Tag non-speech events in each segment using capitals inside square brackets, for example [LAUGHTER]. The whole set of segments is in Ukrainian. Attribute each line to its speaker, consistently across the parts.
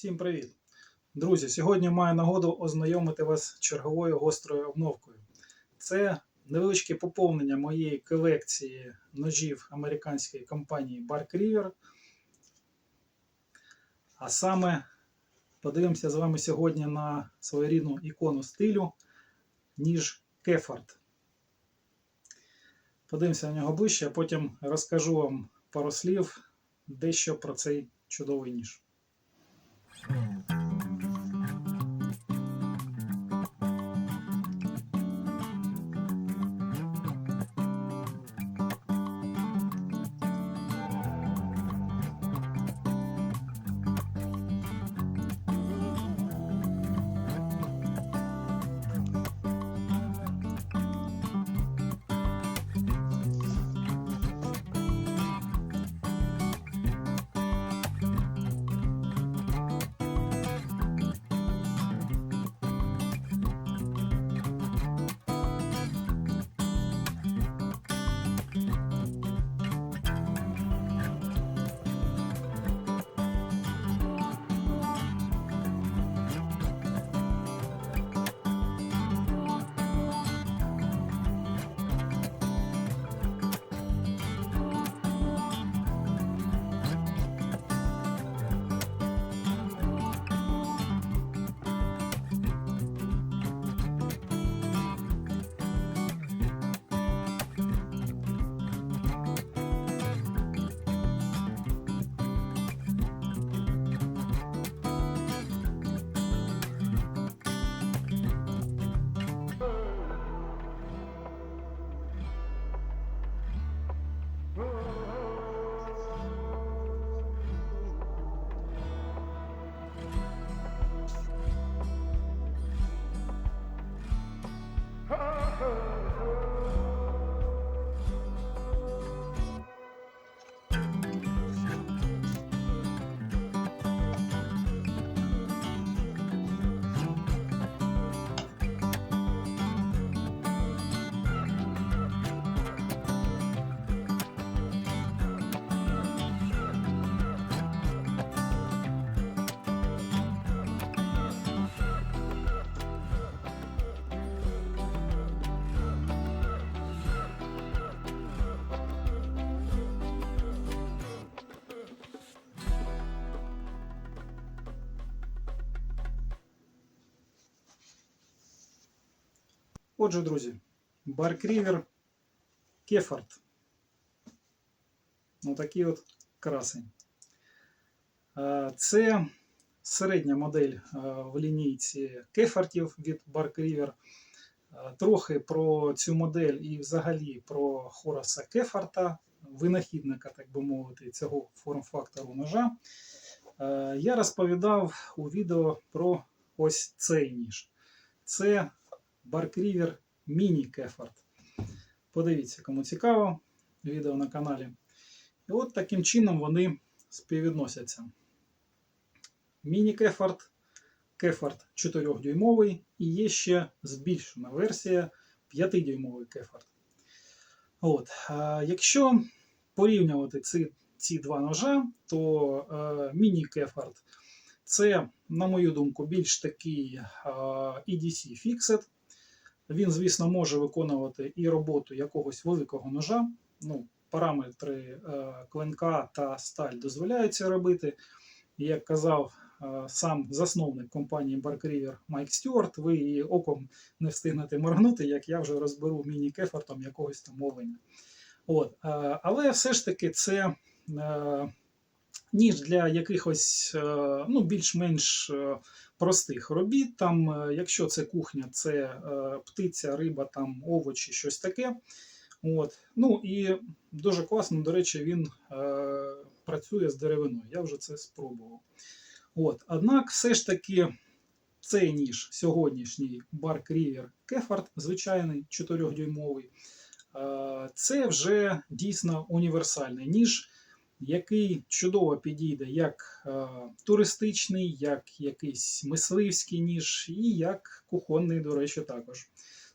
Speaker 1: Всім привіт! Друзі, сьогодні маю нагоду ознайомити вас з черговою гострою обновкою. Це невеличке поповнення моєї колекції ножів американської компанії Bark River. А саме подивимося з вами сьогодні на своєрідну ікону стилю, ніж Кефард. Подивимося на нього ближче, а потім розкажу вам пару слів дещо про цей чудовий ніж. Hmm. Отже, друзі, River Кефард. Отакий от красень. Це середня модель в лінійці кефартів від. Е, Трохи про цю модель і взагалі про Хораса Кефарта, винахідника, так би мовити, цього форм-фактору ножа. Я розповідав у відео про ось цей ніж. Це Bark River Mini Кефард. Подивіться, кому цікаво, відео на каналі. І от таким чином вони співвідносяться. Міні Кефард, Кефард 4-дюймовий і є ще збільшена версія 5-дюймовий Кефард. От. А якщо порівнювати ці, ці два ножа, то е, міні Кефард це, на мою думку, більш такий е, EDC Fixed. Він, звісно, може виконувати і роботу якогось великого ножа. Ну, Параметри е, клинка та сталь дозволяють це робити. Як казав е, сам засновник компанії Bark Майк Стюарт, ви її оком не встигнете моргнути, як я вже розберу міні-кефартом якогось там оленя. От, е, але все ж таки це ніж для якихось ну, більш-менш простих робіт. Там, е, якщо це кухня, це е, птиця, риба, там овочі, щось таке. От. Ну і дуже класно, до речі, він е, працює з деревиною. Я вже це спробував. От. Однак, все ж таки, цей ніж сьогоднішній Bark River Kefard, звичайний 4-дюймовий, е, це вже дійсно універсальний ніж, який чудово підійде як е, туристичний, як якийсь мисливський ніж, і як кухонний, до речі, також.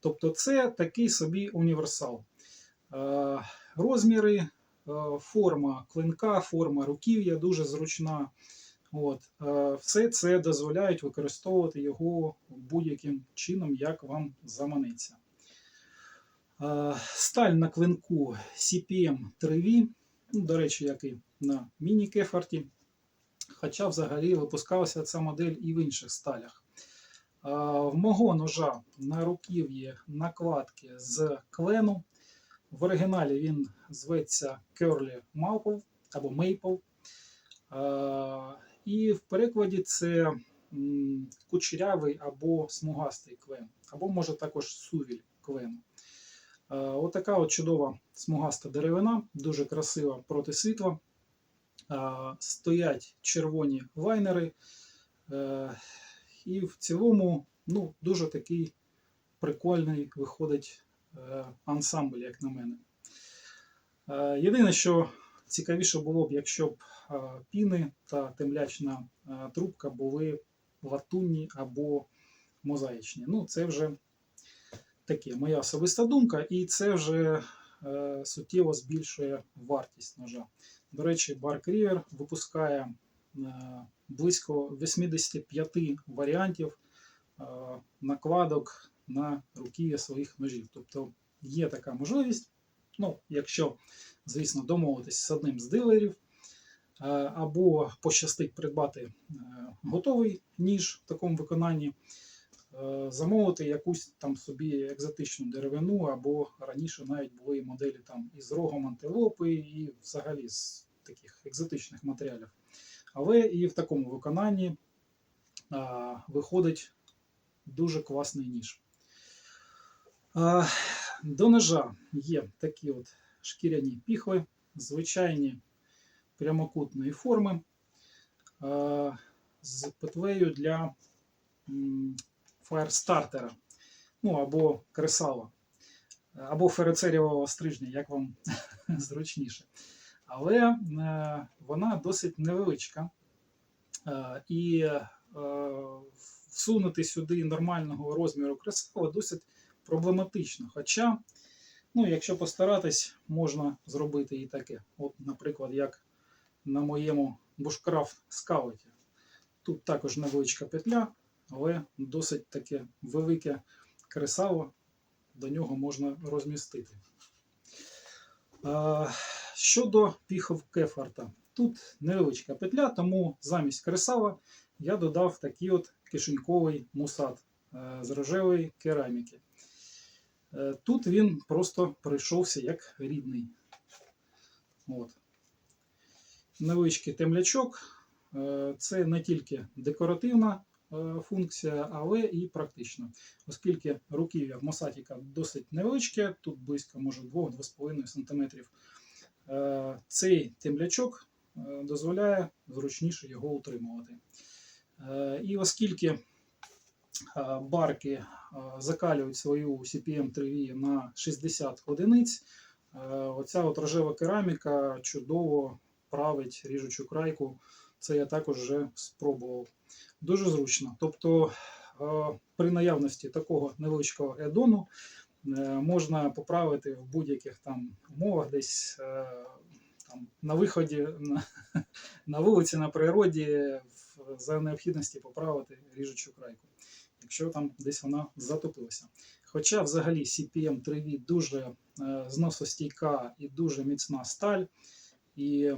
Speaker 1: Тобто, це такий собі універсал. Е, розміри, е, форма клинка, форма руків'я дуже зручна. От, все це дозволяють використовувати його будь-яким чином, як вам заманеться. Сталь на клинку CPM 3V, ну, до речі, як і на міні-кефарті. Хоча взагалі випускалася ця модель і в інших сталях. В мого ножа на руків'ї накладки з клену. В оригіналі він зветься Curly Maple або Maple. І в перекладі це кучерявий або смугастий клен, або може також сувіль клену. Е, Отака от чудова смугаста деревина, дуже красива проти світла. Е, Стоять червоні лайнери. Е, І в цілому ну, дуже такий прикольний виходить ансамбль, як на мене. Єдине, що цікавіше було б, якщо б піни та темлячна трубка були латунні або мозаїчні. Ну, це вже таке моя особиста думка, і це вже е, суттєво збільшує вартість ножа. До речі, Bark River випускає е, близько 85 варіантів е, накладок на руків'я своїх ножів. Тобто є така можливість, ну, якщо, звісно, домовитись з одним з дилерів, е, або пощастить придбати е, готовий ніж в такому виконанні, замовити якусь там собі екзотичну деревину, або раніше навіть були моделі там із рогом антилопи, і взагалі з таких екзотичних матеріалів. Але і в такому виконанні а, виходить дуже класний ніж. А, до ножа є такі от шкіряні піхви, звичайні прямокутної форми а, з петлею для фаєрстартера, ну або кресала, або ферицерівого стрижня, як вам [LAUGHS] зручніше. Але е, вона досить невеличка. Е, і е, всунути сюди нормального розміру кресала досить проблематично. Хоча, ну, якщо постаратись, можна зробити і таке. От, наприклад, як на моєму Bushcraft скауті. Тут також невеличка петля, але досить таке велике кресало, до нього можна розмістити. Щодо піхов кефарта, тут невеличка петля, тому замість кресала я додав такий от кишеньковий мусат е, з рожевої кераміки. Е, Тут він просто прийшовся як рідний. От. Невеличкий темлячок. Е, Це не тільки декоративна функція, але і практична. Оскільки руків'я в мосатіка досить невеличке, тут близько може 2-2,5 см. Е, Цей темлячок е, дозволяє зручніше його утримувати. Е, І оскільки е, барки е, закалюють свою CPM 3V на 60 одиниць, е, оця от рожева кераміка чудово править ріжучу крайку. Це я також вже спробував. Дуже зручно. Тобто, е, при наявності такого невеличкого едону е, можна поправити в будь-яких там умовах, десь е, там, на виході на, [LAUGHS] на вулиці, на природі, за необхідності поправити ріжучу крайку, якщо там десь вона затопилася. Хоча взагалі CPM 3V дуже е, зносостійка і дуже міцна сталь. І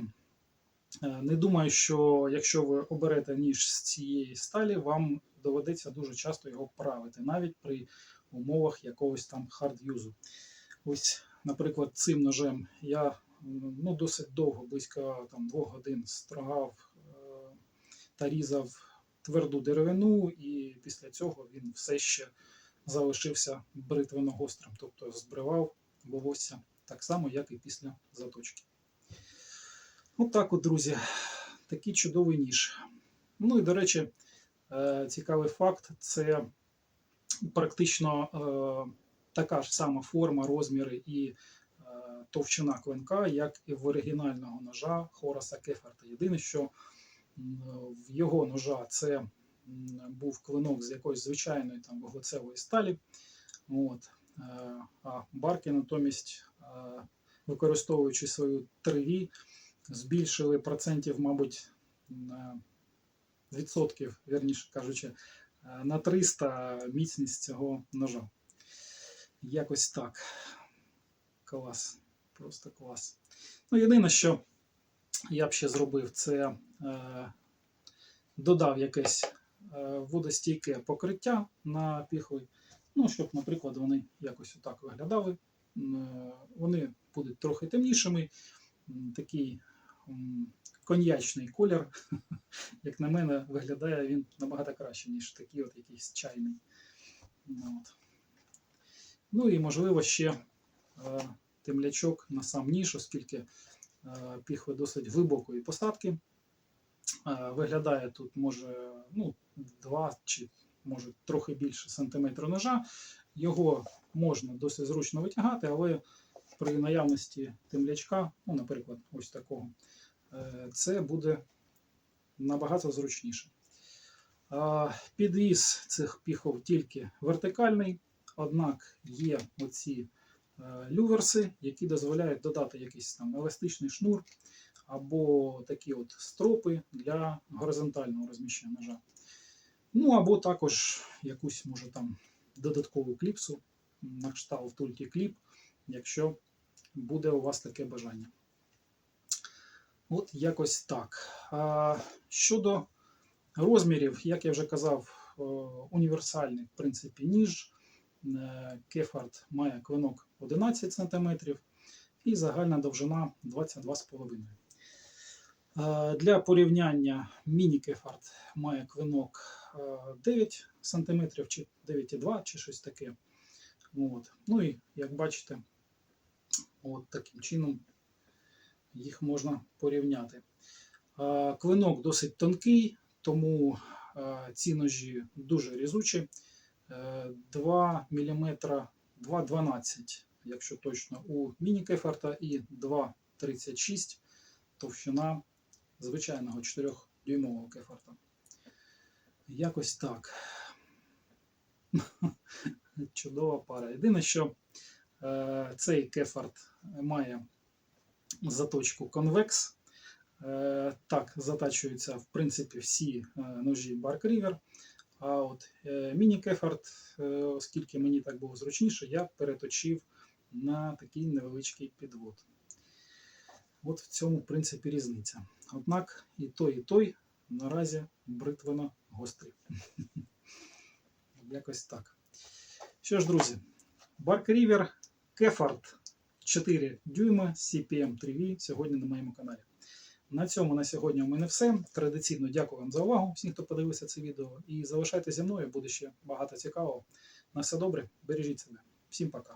Speaker 1: не думаю, що якщо ви оберете ніж з цієї сталі, вам доведеться дуже часто його правити, навіть при умовах якогось там хард-юзу. Ось, наприклад, цим ножем я ну, досить довго, близько там, двох годин строгав е, та різав тверду деревину, і після цього він все ще залишився бритвено-гострим, тобто збривав волосся так само, як і після заточки. От от, друзі, такий чудовий ніж. Ну і, до речі, е, цікавий факт це практично е, така ж сама форма, розміри і е, товщина клинка, як і в оригінального ножа Хораса Кеферта. Єдине, що в його ножа це був клинок з якоїсь звичайної там вуглецевої сталі. От. А Барки натомість, використовуючи свою 3V, збільшили процентів, мабуть, на відсотків, вірніше кажучи, е, на 300 міцність цього ножа. Якось так. Клас. Просто клас. Ну, єдине, що я б ще зробив, це е, додав якесь е, водостійке покриття на піхви. Ну, щоб, наприклад, вони якось отак виглядали. Е, Вони будуть трохи темнішими. Такий коньячний колір, [LAUGHS] як на мене, виглядає він набагато краще, ніж такий от якийсь чайний. Ну, От. Ну і можливо ще е, темлячок на сам ніж, оскільки е, піхви досить глибокої посадки. Е, Виглядає тут може ну, 2 чи може трохи більше сантиметру ножа. Його можна досить зручно витягати, але при наявності темлячка, ну, наприклад, ось такого, це буде набагато зручніше. Підвіз цих піхов тільки вертикальний, однак є оці е, люверси, які дозволяють додати якийсь там еластичний шнур або такі от стропи для горизонтального розміщення ножа. Ну або також якусь може там додаткову кліпсу на кшталт тульті кліп, якщо буде у вас таке бажання. От якось так. Щодо розмірів, як я вже казав, е, універсальний в принципі ніж. Е, Кефард має клинок 11 см і загальна довжина 22,5 Е, Для порівняння міні-кефард має клинок е, 9 см чи 9,2 чи щось таке. От. Ну і як бачите, от таким чином їх можна порівняти. Клинок досить тонкий, тому ці ножі дуже різучі. Е, 2 мм 2,12, якщо точно, у міні-кефарта і 2,36 товщина звичайного 4-дюймового кефарта. Якось так. [LAUGHS] Чудова пара. Єдине, що е, цей кефарт має заточку конвекс. Так, затачуються в принципі всі е, ножі Bark River. А от е, міні-кефарт, е, оскільки мені так було зручніше, я переточив на такий невеличкий підвод. От в цьому, в принципі, різниця. Однак і той, і той наразі бритвено гострі. [LAUGHS] Якось так. Що ж, друзі, Bark River Kefart 4 дюйма CPM 3V сьогодні на моєму каналі. На цьому на сьогодні у мене все. Традиційно дякую вам за увагу, всім, хто подивився це відео. І залишайтеся зі мною, буде ще багато цікавого. На все добре, бережіть себе. Всім пока.